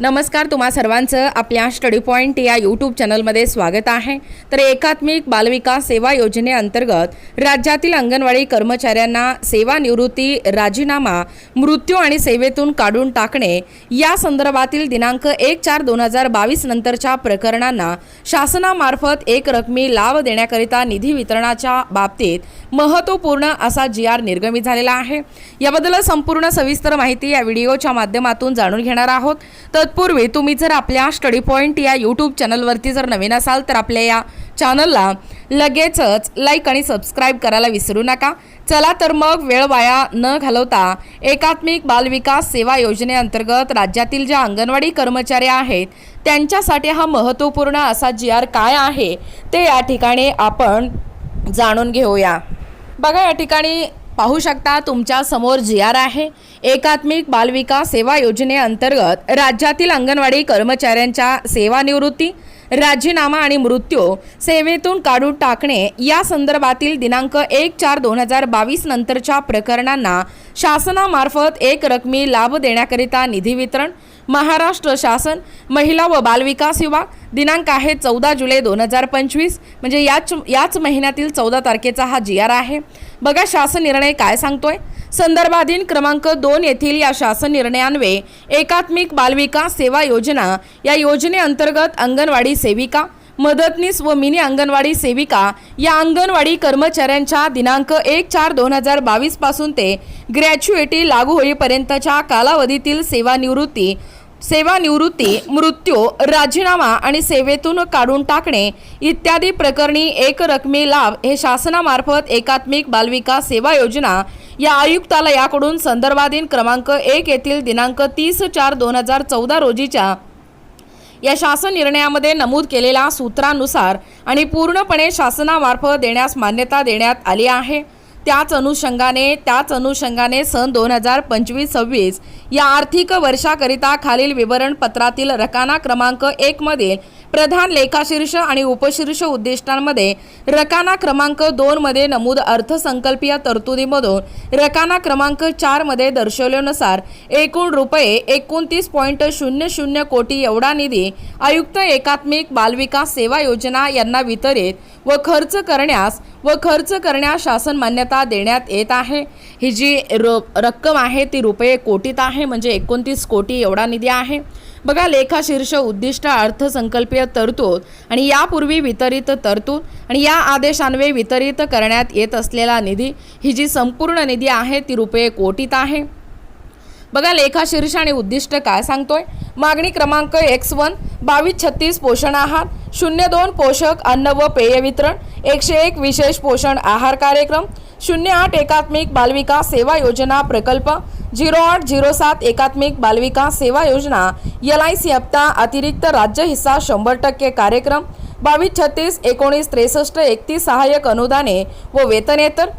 नमस्कार तुम्हा सर्वांचं आपल्या स्टडी पॉईंट या यूट्यूब चॅनलमध्ये स्वागत आहे. तर एकात्मिक बालविकास सेवा योजनेअंतर्गत राज्यातील अंगणवाडी कर्मचाऱ्यांना सेवानिवृत्ती राजीनामा मृत्यू आणि सेवेतून काढून टाकणे या संदर्भातील दिनांक एक चार दोन हजार बावीस नंतरच्या प्रकरणांना शासनामार्फत एक रकमी लाभ देण्याकरिता निधी वितरणाच्या बाबतीत महत्त्वपूर्ण असा जी आर निर्गमित झालेला आहे. याबद्दल संपूर्ण सविस्तर माहिती या व्हिडिओच्या माध्यमातून जाणून घेणार आहोत. तर तत्पूर्वी तुम्ही जर आपल्या स्टडी पॉईंट या यूट्यूब चॅनलवरती जर नवीन असाल तर आपल्या या चॅनलला लगेचच लाईक आणि सबस्क्राईब करायला विसरू नका. चला तर मग वेळ वाया न घालवता एकात्मिक बालविकास सेवा योजनेअंतर्गत राज्यातील ज्या अंगणवाडी कर्मचारी आहेत त्यांच्यासाठी हा महत्त्वपूर्ण असा जी आर काय आहे ते या ठिकाणी आपण जाणून घेऊया. बघा या ठिकाणी पाहू शकता तुमच्यासमोर जी आर आहे. एकात्मिक बालविकास सेवा योजनेअंतर्गत राज्यातील अंगणवाडी कर्मचाऱ्यांच्या सेवानिवृत्ती राजीनामा आणि मृत्यू सेवेतून काढून टाकणे या संदर्भातील दिनांक एक चार दोन हजार बावीस नंतरच्या प्रकरणांना शासनामार्फत एक रकमी लाभ देण्याकरिता निधी वितरण महाराष्ट्र शासन महिला व बालविकास विभाग दिनांक आहे चौदा जुलै दोन हजार पंचवीस. म्हणजे याच याच महिन्यातील चौदा तारखेचा हा जी आर आहे. बघा शासन निर्णय काय सांगतोय? संदर्भाधीन क्रमांक दोन येथील या शासन निर्णयान्वये एकात्मिक बालविकास सेवा योजना या योजनेअंतर्गत अंगणवाडी सेविका मदतनीस व मिनी अंगणवाडी सेविका या अंगणवाडी कर्मचाऱ्यांच्या दिनांक एक चार दोन हजार बावीसपासून ते ग्रॅच्युएटी लागू होईपर्यंतच्या कालावधीतील सेवानिवृत्ती सेवानिवृत्ती मृत्यू राजीनामा आणि सेवेतून काढून टाकणे इत्यादी प्रकरणी एक रकमी लाभ हे शासनामार्फत एकात्मिक बालविकास सेवा योजना या आयुक्तालयाकडून संदर्भाधीन क्रमांक एक येथील दिनांक तीस चार दोन हजार चौदा रोजीच्या या शासन निर्णयामध्ये नमूद केलेल्या सूत्रानुसार आणि पूर्णपणे शासनामार्फत देण्यास मान्यता देण्यात आली आहे. त्याच अनुषंगाने त्याच अनुषंगाने सन दोन हजार पंचवीस सव्वीस या आर्थिक वर्षाकरिता खालील विवरणपत्रातील रकाना क्रमांक एकमधील प्रधान लेखाशीर्ष आणि उपशीर्ष उद्दिष्टांमध्ये रकाना क्रमांक दोनमध्ये नमूद अर्थसंकल्पीय तरतुदीमधून रकाना क्रमांक चारमध्ये दर्शवल्यानुसार एकूण रुपये एकोणतीस पॉईंट शून्य शून्य कोटी एवढा निधी आयुक्त एकात्मिक बालविकास सेवा योजना यांना वितरित व खर्च करण्यास व खर्च करण्यास शासन मान्यता देण्यात येत आहे. ही जी र रक्कम आहे ती रुपये कोटीत आहे म्हणजे एकोणतीस कोटी एवढा निधी आहे. बघा लेखाशीर्ष उद्दिष्ट अर्थसंकल्पीय तरतूद आणि यापूर्वी वितरित तरतूद आणि या आदेशान्वये वितरित करण्यात येत असलेला निधी ही जी संपूर्ण निधी आहे ती रुपये कोटीत आहे. बघा लेखाशीर्ष आणि उद्दिष्ट काय सांगतोय? मागणी क्रमांक एक्स वन बावीस छत्तीस पोषण आहार शून्य दोन पोषक अन्न व पेय वितरण एकशे एक विशेष पोषण आहार कार्यक्रम शून्य आठ एकात्मिक बालविकास सेवा योजना प्रकल्प झिरो आठ झिरो सात एकात्मिक बालविकास सेवा योजना एल आय सी हप्ता अतिरिक्त राज्य हिस्सा शंभर टक्के कार्यक्रम बावीस छत्तीस एकोणीस त्रेसष्ट एकतीस सहाय्यक अनुदाने व वेतनेतर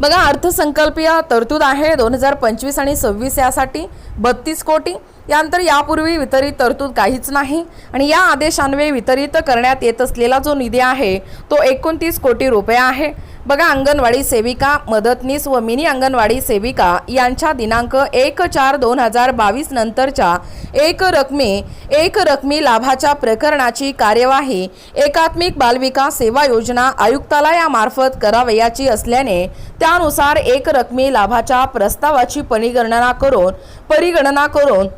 बघा अर्थसंकल्पीय तरतूद आहे दोन हजार पंचवीस आणि सव्वीस यासाठी बत्तीस कोटी. यानंतर यापूर्वी वितरित तरतूद काहीच नाही आणि या आदेशान्वये वितरित करण्यात येत असलेला जो निधी आहे तो एकोणतीस कोटी रुपये आहे. बघा अंगणवाडी सेविका मदतनीस व मिनी अंगणवाडी सेविका यांच्या दिनांक एक चार दोन हजार बावीस नंतरच्या एक रकमी एक रकमी लाभाच्या प्रकरणाची कार्यवाही एकात्मिक बालविकास सेवा योजना आयुक्तालयामार्फत करावयाची असल्याने त्यानुसार एक रकमी लाभाच्या प्रस्तावाची परिगणना करून परिगणना करून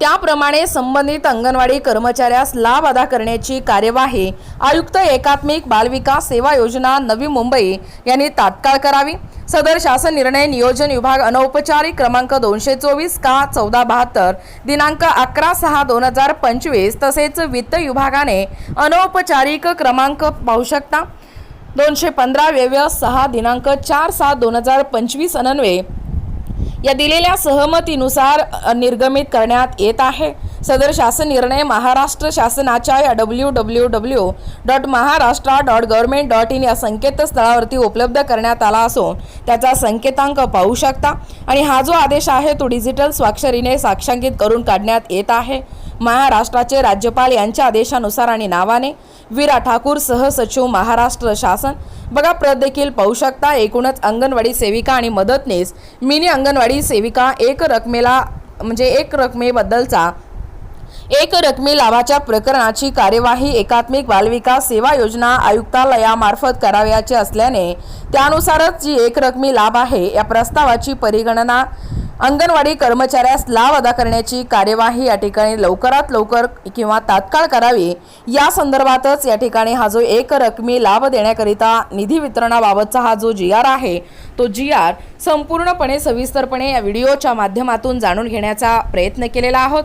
त्याप्रमाणे संबंधित अंगणवाडी कर्मचाऱ्यास लाभ अदा करण्याची कार्यवाही आयुक्त एकात्मिक बालविकास सेवा योजना नवी मुंबई यांनी तात्काळ करावी. सदर शासन निर्णय नियोजन विभाग अनौपचारिक क्रमांक दोनशे चोवीस का चौदा बहात्तर दिनांक अकरा सहा दोन हजार पंचवीस तसेच वित्त विभागाने अनौपचारिक क्रमांक पाहू शकता. दोनशे पंधरा व्यव्य सहा दिनांक चार सात दोन हजार पंचवीस अनन्वये या दिलेल्या सहमतीनुसार निर्गमित करण्यात येत आहे. सदर शासन निर्णय महाराष्ट्र शासनाच्या या W W W dot Maharashtra dot government dot in या संकेतस्थळावरती उपलब्ध करण्यात आला असून त्याचा संकेतांक पाहू शकता. आणि हा जो आदेश आहे तो डिजिटल स्वाक्षरीने साक्षांकित करून काढण्यात येत आहे. महाराष्ट्राचे राज्यपाल यांच्या आदेशानुसार आणि नावाने विरा ठाकूर सहसचिव महाराष्ट्र शासन. बघा प्रत देखील पाहू शकता एकूणच अंगणवाडी सेविका आणि मदतनीस मिनी अंगणवाडी सेविका एक रकमेला म्हणजे एक रकमेबद्दलचा एक रकमी लाभाच्या प्रकरणाची कार्यवाही एकात्मिक बालविकास सेवा योजना आयुक्तालयामार्फत करावयाची असल्याने त्यानुसारच जी एक रकमी लाभ आहे या प्रस्तावाची परिगणना अंगणवाडी कर्मचाऱ्यास लाभ अदा करण्याची कार्यवाही या ठिकाणी लवकरात लवकर किंवा तात्काळ करावी या संदर्भातच या ठिकाणी हा जो एक रकमी लाभ देण्याकरिता निधी वितरणाबाबतचा हा जो जी आर आहे तो जी आर संपूर्णपणे सविस्तरपणे या व्हिडिओच्या माध्यमातून जाणून घेण्याचा प्रयत्न केलेला आहोत.